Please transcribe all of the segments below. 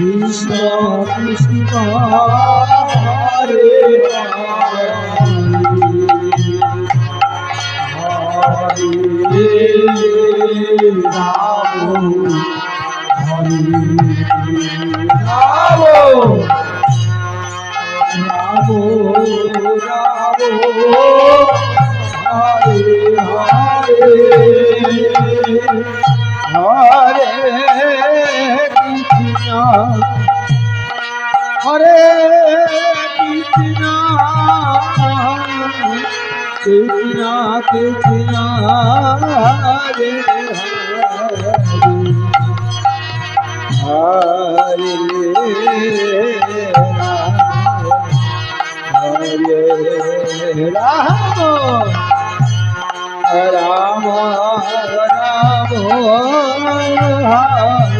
কৃষ্ণ কৃষ্ণ হরে রাম রাম রাম হরে হরে হরে কৃষ্ণ হরে কৃষ্ণ কৃষ্ণ কৃষ্ণ হরে হরে হরে হরে রাম রাম রাম হরে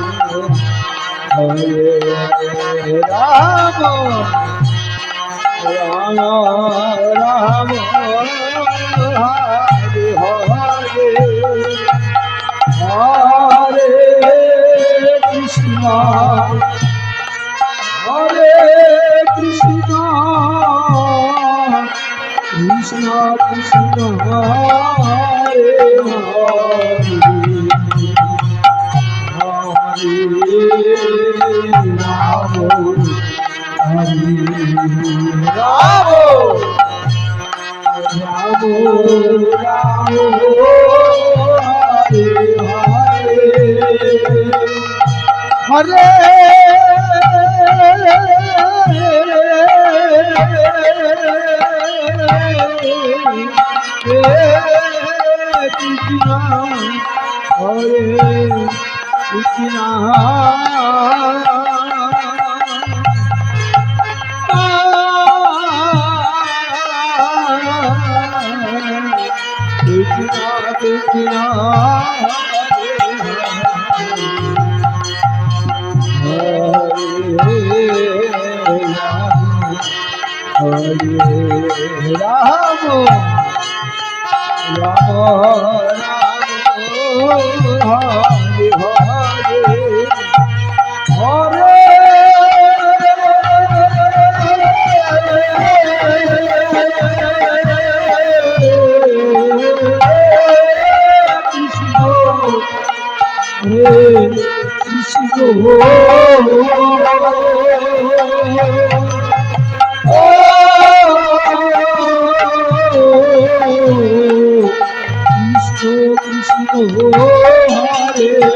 হরে রাম রাম রাম রাবো রাবো রাবো হরে হরে হরে কৃষ্ণ হরে কৃষ্ণ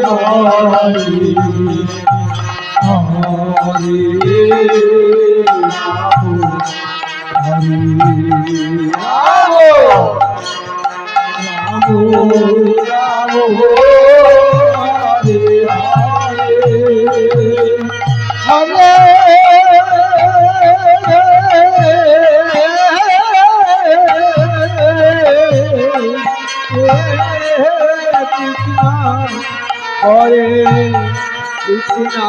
হরে করে কৃষ্ণা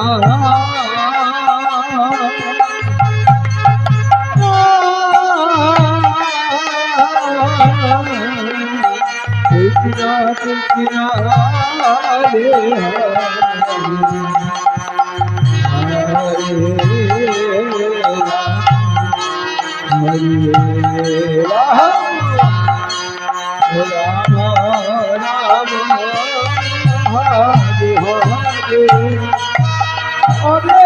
কৃষ্ণা কৃষ্ণা রে হরে। হরে রাম। অনেক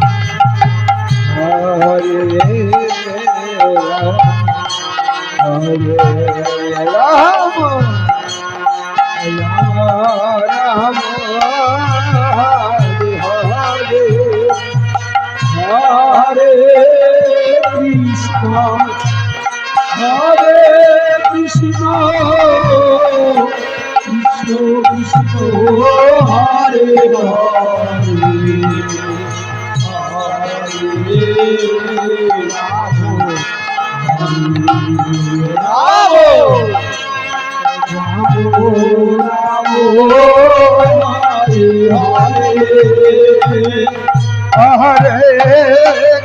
हरे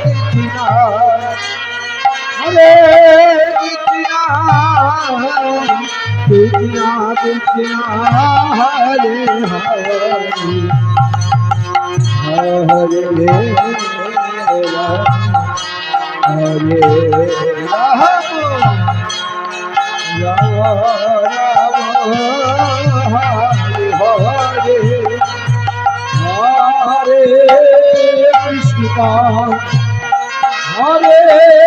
कृष्णा বলে Krishna Krishna Krishna Hare Hare Hare Hare Hare Krishna Hare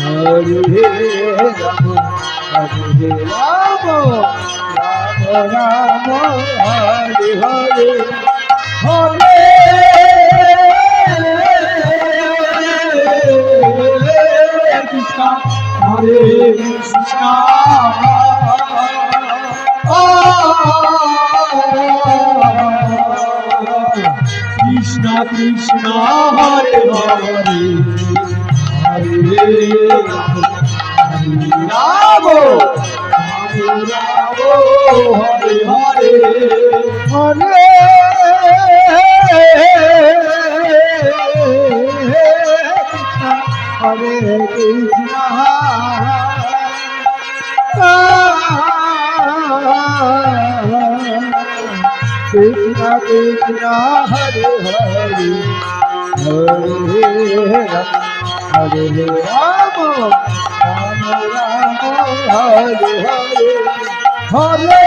হরে কৃষ্ণ কৃষ্ণ হরে হরে রাম রাম রাম রাম হরে হরে। কৃষ্ণ হরে হরে হরে রাম হরে রাম রাম রাম, হরে হরে। হরে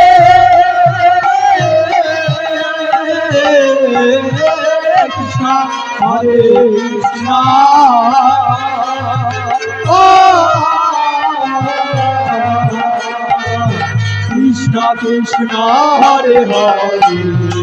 কৃষ্ণ হরে কৃষ্ণ। কৃষ্ণ কৃষ্ণ, হরে হরে।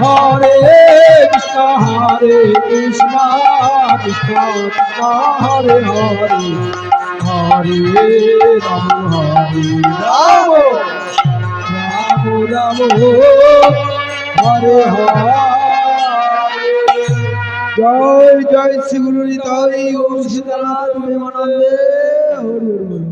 হরে কৃষ্ণ হরে কৃষ্ণ কৃষ্ণ কৃষ্ণ, হরে হরে হরে রাম হরে রাম রাম রাম, হরে হরে জয় জয় শ্রী গুরু হরি হরি।